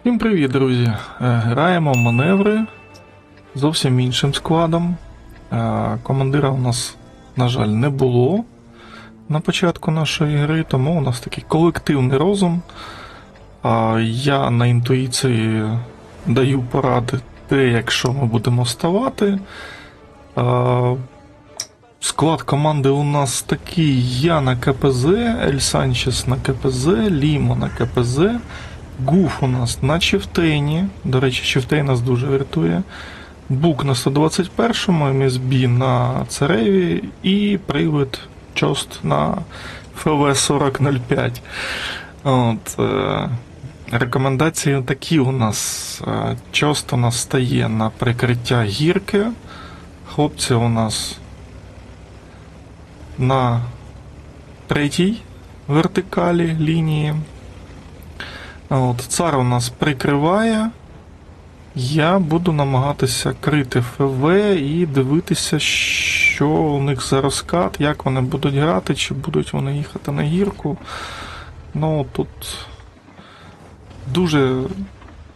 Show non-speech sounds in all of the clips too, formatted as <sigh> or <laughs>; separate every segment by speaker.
Speaker 1: Всім привіт, друзі! Е, Граємо маневри зовсім іншим складом. Е, Командира у нас, на жаль, не було на початку нашої гри, тому у нас такий колективний розум. Я на інтуїції даю поради те, якщо ми будемо ставати. Склад команди у нас такий: я на КПЗ, Ель Санчес на КПЗ, Лімо на КПЗ. Гуф у нас на Чифтейні. До речі, Чифтей нас дуже врятує. Бук на 121-му, МСБ на Цареві і привид Чост на ФВ-4005. От, е, рекомендації такі у нас. Е, Чост у нас стає на прикриття гірки. Хлопці у нас на третій вертикалі лінії. От, цар у нас прикриває. Я буду намагатися крити ФВ і дивитися, що у них за розкат, як вони будуть грати, чи будуть вони їхати на гірку. Ну, тут дуже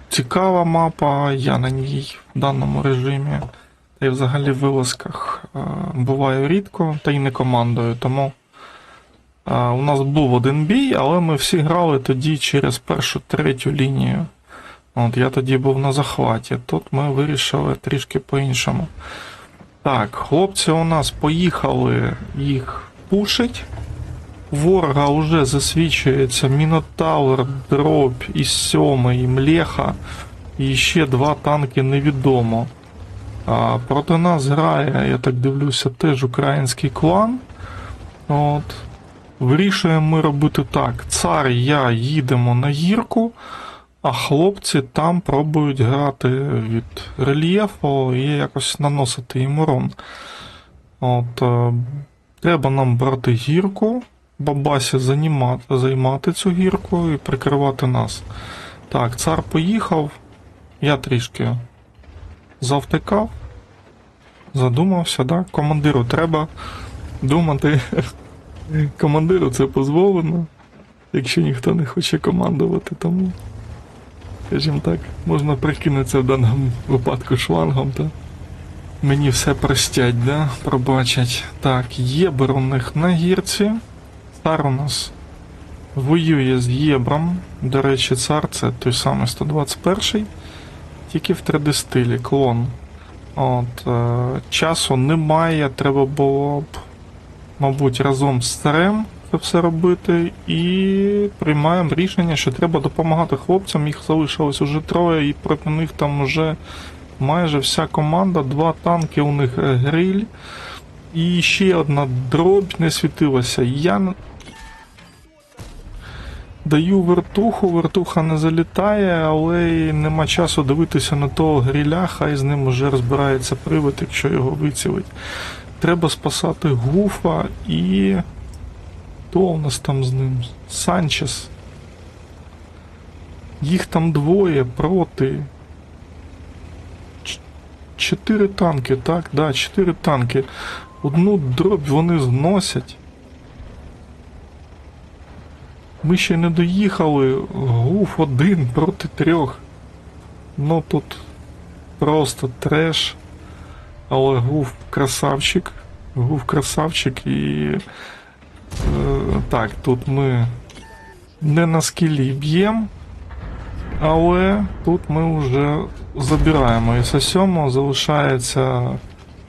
Speaker 1: цікава мапа, я на ній в даному режимі. Та й взагалі в вилазках е, буваю рідко, та й не командою, тому. А, У нас був один бій, але ми всі грали тоді через першу третю лінію. От Я тоді був на захваті. Тут ми вирішили трішки по-іншому. Так, хлопці у нас поїхали їх пушить. Ворога вже засвічується Мінотавр, Дроб і сьомий, Млеха. І ще два танки невідомо. Проти нас грає, я так дивлюся, теж український клан. От. Вирішуємо ми робити так: цар, я їдемо на гірку, а хлопці там пробують грати від рельєфу і якось наносити їм урон. От, е, треба нам брати гірку, бабасі займати, займати цю гірку і прикривати нас. Так, цар поїхав. Я трішки завтикав, задумався, да? командиру треба думати. Командиру це дозволено, якщо ніхто не хоче командувати, тому, скажімо так, можна прикинутися в даному випадку шлангом, та мені все простять, да? пробачать. Так, Єбер у них на гірці. Цар у нас воює з Єбром. До речі, цар це той самий 121-й, тільки в 3D стилі, клон. От, е, часу немає, треба було б мабуть, разом з царем це все робити, і приймаємо рішення, що треба допомагати хлопцям. Їх залишилось уже троє, і проти них там вже майже вся команда, два танки, у них гриль. І ще одна дробь не світилася. Я даю вертуху, вертуха не залітає, але й нема часу дивитися на того гриля, хай з ним уже розбирається привид, якщо його вицілить. Треба спасати Гуфа і. Хто у нас там з ним? Санчес. Їх там двоє проти. Чотири танки, так? Да, чотири танки. Одну дробь вони зносять. Ми ще не доїхали. Гуф один проти трьох. Ну тут просто треш. Але Гуф красавчик. Гуф красавчик і. Е, так, тут ми не на скілі б'ємо. Але тут ми вже забираємо СС7, залишається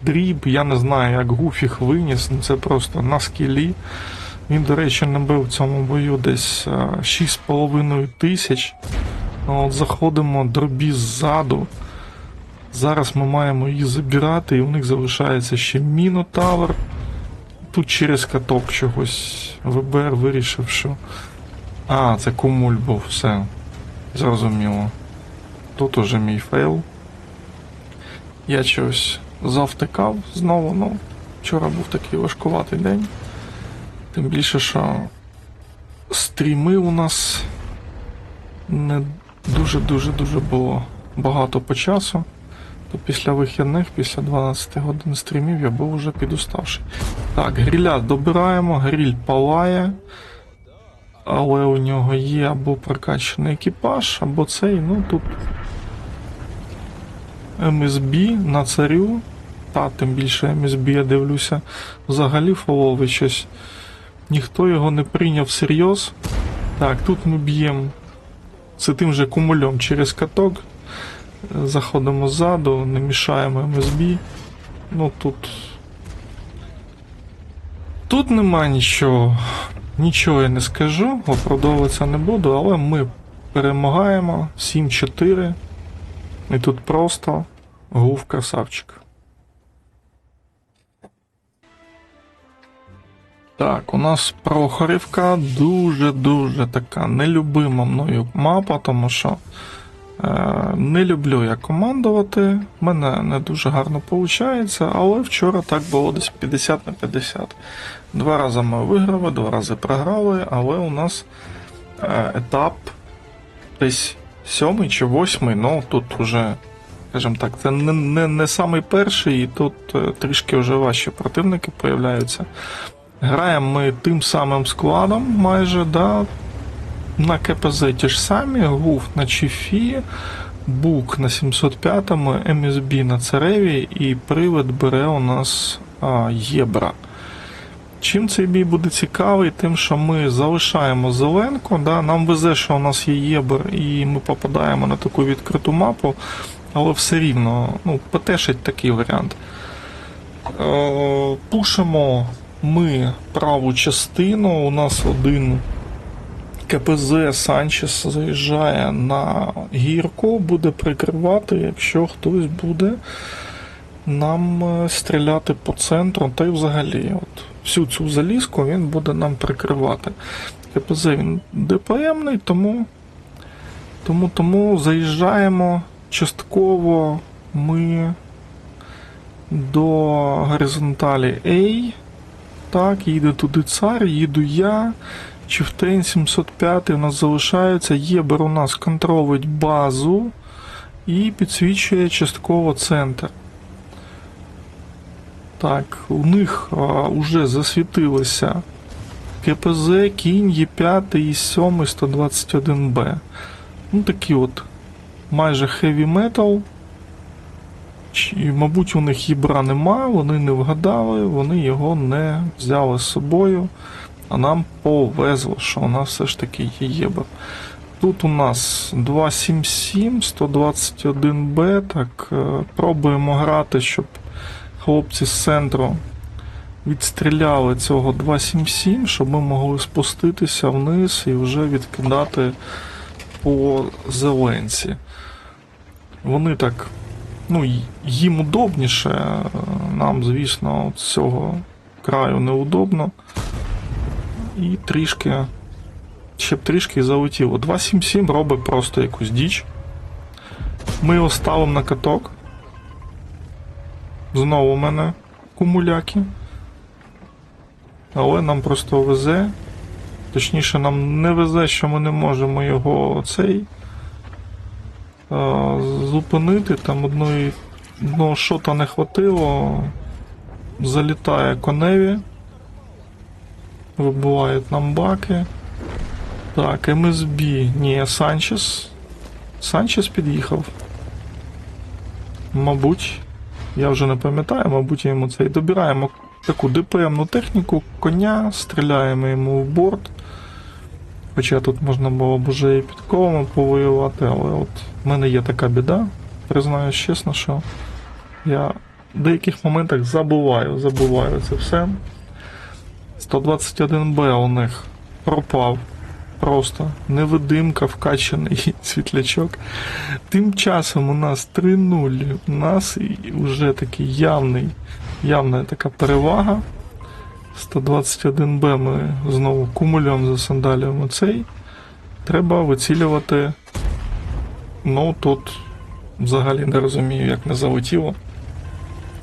Speaker 1: дріб. Я не знаю, як Гуф їх виніс, це просто на скілі. Він, до речі, набив в цьому бою десь е, 6,5 тисяч. От заходимо дробі ззаду. Зараз ми маємо її забирати, і у них залишається ще Мінотавр. Тут через каток чогось ВБР вирішив, що. А, це кумуль був, все. Зрозуміло. Тут уже мій фейл. Я чогось завтикав знову, ну, вчора був такий важкуватий день. Тим більше, що стріми у нас не дуже-дуже дуже було багато по часу. То після вихідних, після 12 годин стрімів, я був уже підуставший. Так, гріля добираємо, гріль палає. але у нього є або прокачаний екіпаж, або цей, ну тут МСБ на царю. Та, тим більше МСБ, я дивлюся, взагалі фоловий щось. Ніхто його не прийняв всерйоз. Так, тут ми б'ємо це тим же кумульом через каток. Заходимо ззаду, не мішаємо МСБ. Ну тут. Тут нема нічого. Нічого я не скажу, оправдовуватися не буду, але ми перемагаємо 7-4. І тут просто гув красавчик. Так, у нас Прохорівка дуже-дуже така нелюбима мною мапа, тому що е, не люблю я командувати. В мене не дуже гарно виходить, але вчора так було десь 50 на 50. Два рази ми виграли, два рази програли, але у нас е, етап десь сьомий чи восьмий, ну тут уже, скажімо так, це не, не, не самий перший, і тут е, трішки вже важчі противники появляються. Граємо ми тим самим складом майже, да. На КПЗ ті ж самі, ГУФ на Чіфі, Бук на 705-му, МСБ на Цареві і привид бере у нас а, Єбра. Чим цей бій буде цікавий? Тим, що ми залишаємо зеленку, да? нам везе, що у нас є Єбр, і ми попадаємо на таку відкриту мапу, але все рівно ну, потешить такий варіант. Е, Пушимо ми праву частину. У нас один КПЗ Санчес заїжджає на гірку, буде прикривати, якщо хтось буде нам е, стріляти по центру, та й взагалі. От, всю цю залізку він буде нам прикривати. КПЗ він ДПМний, тому, тому, тому заїжджаємо частково ми до горизонталі A. Так, їде туди цар, їду я. Чифтейн 705 у нас залишається. Єбер у нас контролить базу і підсвічує частково центр. Так, у них а, уже засвітилося КПЗ, кінь, Є5 і 7 121Б. Ну такі от майже heavy metal. Чи, мабуть, у них їбра нема, вони не вгадали, вони його не взяли з собою, а нам повезло, що нас все ж таки є єбр. Тут у нас 277, 121Б. Так, е, пробуємо грати, щоб хлопці з центру відстріляли цього 277, щоб ми могли спуститися вниз і вже відкидати по зеленці. Вони так ну, їм удобніше, нам, звісно, з цього краю неудобно. І трішки. Ще б трішки залетіло. 277 робить просто якусь діч. Ми його ставимо на каток. Знову у мене кумуляки. Але нам просто везе. Точніше, нам не везе, що ми не можемо його цей зупинити. Там одної, одного шота не хватило. Залітає коневі. Вибивають нам баки. Так, МСБ. Ні, Санчес. Санчес під'їхав. Мабуть, я вже не пам'ятаю, мабуть, йому це і добираємо таку ДПМну техніку, коня, стріляємо йому в борт. Хоча тут можна було б уже і під колами повоювати, але от в мене є така біда. Признаюсь чесно, що я в деяких моментах забуваю, забуваю це все. 121Б у них пропав. Просто невидимка, вкачаний <laughs> світлячок. Тим часом у нас 3-0. У нас вже такий явний, явна така перевага. 121Б ми знову кумулем засандалюємо цей. Треба вицілювати. Ну тут взагалі не розумію, як не залетіло.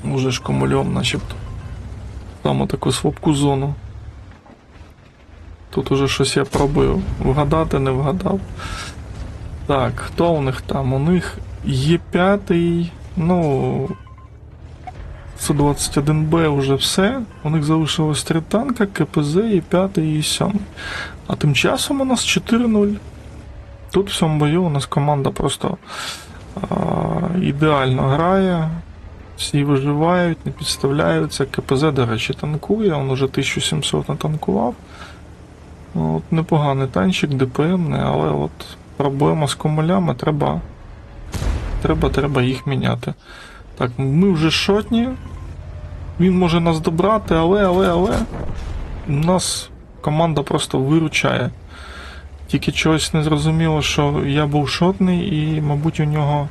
Speaker 1: Уже ж кумульом, начебто. Там таку слабку зону. Тут уже щось я пробую вгадати, не вгадав. Так, хто у них там? У них є п'ятий, ну. 121Б вже все. У них залишилось три танка, КПЗ і 5 і 7. А тим часом у нас 4-0. Тут в цьому бою у нас команда просто а, ідеально грає. Всі виживають, не підставляються. КПЗ, до речі, танкує, він уже 1700 натанкував. Ну, От непоганий танчик, ДПМний, але от проблема з комулями треба. Треба, треба їх міняти. Так, ми вже шотні. Він може нас добрати, але, але, але. Нас команда просто виручає. Тільки чогось не зрозуміло, що я був шотний, і, мабуть, у нього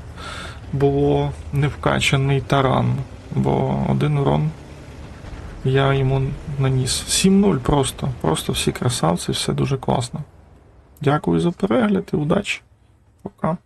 Speaker 1: було невкачаний таран, бо один урон я йому наніс. 7-0 просто. Просто всі красавці, все дуже класно. Дякую за перегляд і удачі. Пока.